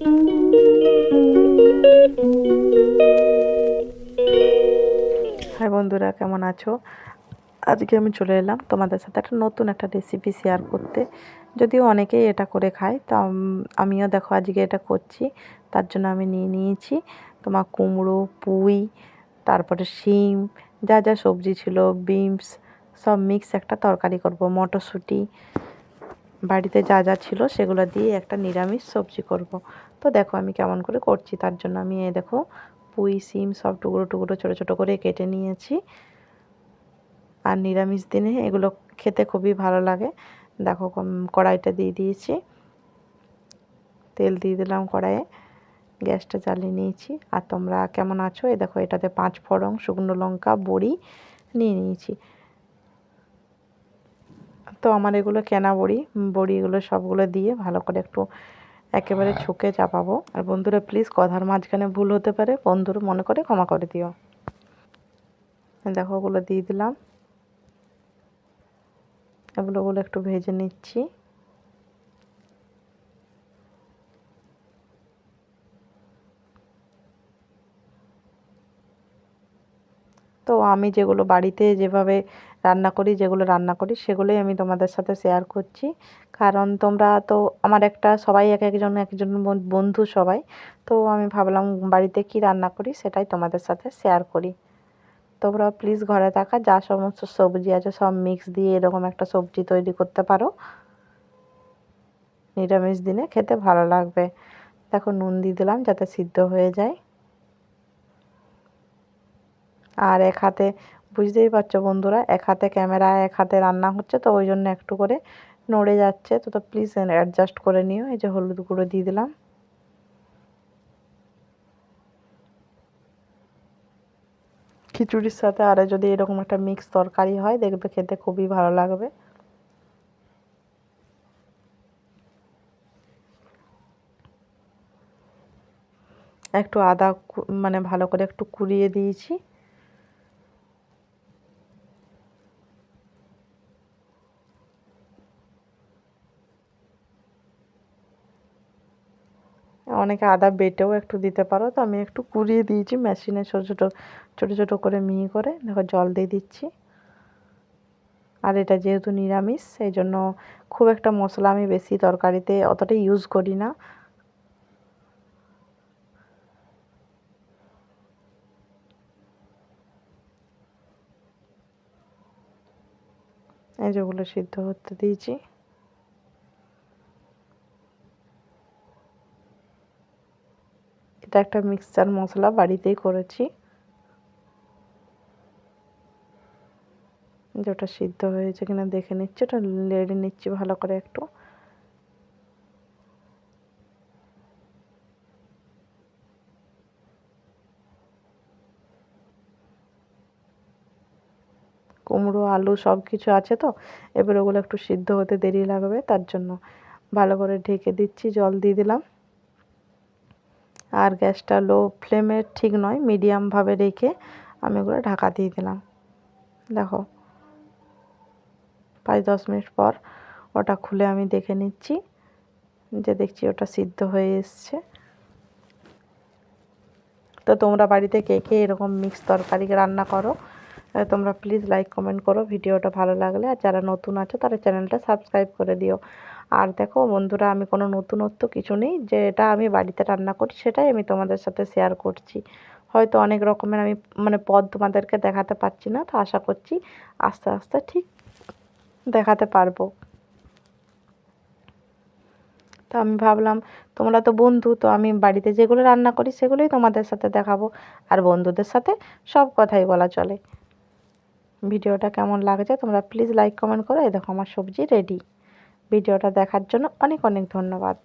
High বন্ধুরা, কেমন আছো? আজকে আমি চলে এলাম তোমাদের সাথে একটা নতুন একটা রেসিপি শেয়ার করতে। যদিও অনেকেই এটা করে খায়, তো আমিও দেখো আজকে এটা করছি। তার জন্য আমি নিয়ে নিয়েছি তোমার কুমড়ো, পুঁই, তারপরে শিম, যা যা সবজি ছিল, বিনস, সব মিক্স একটা তরকারি করব। মটরশুঁটি বাড়িতে যা যা ছিল সেগুলো দিয়ে একটা নিরামিষ সবজি করব। তো দেখো আমি কেমন করে করছি, তার জন্য আমি এই দেখো পুঁই, সিম সব টুকরো টুকরো ছোটো ছোটো করে কেটে নিয়েছি। আর নিরামিষ দিনে এগুলো খেতে খুবই ভালো লাগে। দেখো কড়াইটা দিয়ে দিয়েছি। তেল দিয়ে দিলাম কড়াইয়ে। গ্যাসটা জ্বালিয়ে নিয়েছি। আর তোমরা কেমন আছো? এ দেখো এটাতে পাঁচ ফোড়ন, শুকনো লঙ্কা, বড়ি নিয়ে নিয়েছি। তো আমার এগুলো কেনা বড়ি বড়ি এগুলো সবগুলো দিয়ে ভালো করে একটু একেবারে ছুকে চাপাবো। আর বন্ধুরা প্লিজ কথার মাঝখানে ভুল হতে পারে বন্ধুরা মনে করে ক্ষমা করে দিও। দেখো ওগুলো দিয়ে দিলাম। এগুলো ওগুলো একটু ভেজে নিচ্ছি। তো আমি যেগুলো বাড়িতে যেভাবে রান্না করি, যেগুলো রান্না করি, সেগুলোই আমি তোমাদের সাথে শেয়ার করছি। কারণ তোমরা তো আমার একটা সবাই এক একজন একজন বন- বন্ধু সবাই। তো আমি ভাবলাম বাড়িতে কি রান্না করি সেটাই তোমাদের সাথে শেয়ার করি। তোমরা প্লিজ ঘরে থাকা, যা সমস্ত সবজি আছে সব মিক্স দিয়ে এরকম একটা সবজি তৈরি করতে পারো। নিরামিষ দিনে খেতে ভালো লাগবে। দেখো নুন দিয়ে দিলাম যাতে সিদ্ধ হয়ে যায়। আর এক হাতে বুঝতেই পারছ বন্ধুরা, এক হাতে ক্যামেরা, এক হাতে রান্না হচ্ছে, তো ওই জন্য একটু করে নড়ে যাচ্ছে। তো তো প্লিজ অ্যাডজাস্ট করে নিও, এই যে হলুদ গুঁড়ো দিয়ে দিলাম। খিচুড়ির সাথে আরও যদি এরকম একটা মিক্স তরকারি হয়, দেখবে খেতে খুবই ভালো লাগবে। একটু আদা মানে ভালো করে একটু কুড়িয়ে দিয়েছি। অনেকে আদা বেটেও একটু দিতে পারো। তো আমি একটু কুড়িয়ে দিয়েছি মেশিনে ছোটো ছোটো ছোটো ছোটো করে মিহি করে। দেখো জল দিয়ে দিচ্ছি। আর এটা যেহেতু নিরামিষ, সেই জন্য খুব একটা মশলা আমি বেশি তরকারিতে অতটা ইউজ করি না। এই যেগুলো সিদ্ধ করতে দিয়েছি। এটা একটা মিক্সচার মশলা বাড়িতেই করেছি। যেটা সিদ্ধ হয়েছে কিনা দেখে নিচ্ছি, ওটা লেড়ে নিচ্ছি ভালো করে একটু। কুমড়ো, আলু সব কিছু আছে তো? এবার ওগুলো একটু সিদ্ধ হতে দেরি লাগবে, তার জন্য ভালো করে ঢেকে দিচ্ছি, জল দিয়ে দিলাম। আর গ্যাসটা লো ফ্লেমে ঠিক নয় মিডিয়ামভাবে রেখে আমি ওগুলো ঢাকা দিয়ে দিলাম। দেখো, পাঁচ দশ মিনিট পর ওটা খুলে আমি দেখে নিচ্ছি যে দেখছি ওটা সিদ্ধ হয়ে এসছে। তো তোমরা বাড়িতে কে কে এরকম মিক্স তরকারি রান্না করো তোমরা প্লিজ লাইক কমেন্ট করো, ভিডিওটা ভালো লাগলে। আর যারা নতুন আছো, তারা চ্যানেলটা সাবস্ক্রাইব করে দিও। আর দেখো বন্ধুরা, আমি কোনো নতুনত্ব কিছু নেই। যেটা আমি বাড়িতে রান্না করি সেটাই আমি তোমাদের সাথে শেয়ার করছি। হয়তো অনেক রকমের আমি মানে পদ তোমাদেরকে দেখাতে পারছি না, তো আশা করছি আস্তে আস্তে ঠিক দেখাতে পারব। তো আমি ভাবলাম, তোমরা তো বন্ধু, তো আমি বাড়িতে যেগুলো রান্না করি, সেগুলোই তোমাদের সাথে দেখাবো। আর বন্ধুদের সাথে সব কথাই বলা চলে। ভিডিওটা কেমন লাগছে তোমরা প্লিজ লাইক কমেন্ট করো। এই দেখো আমার সবজি রেডি ভিডিওটা দেখার জন্য অনেক অনেক ধন্যবাদ।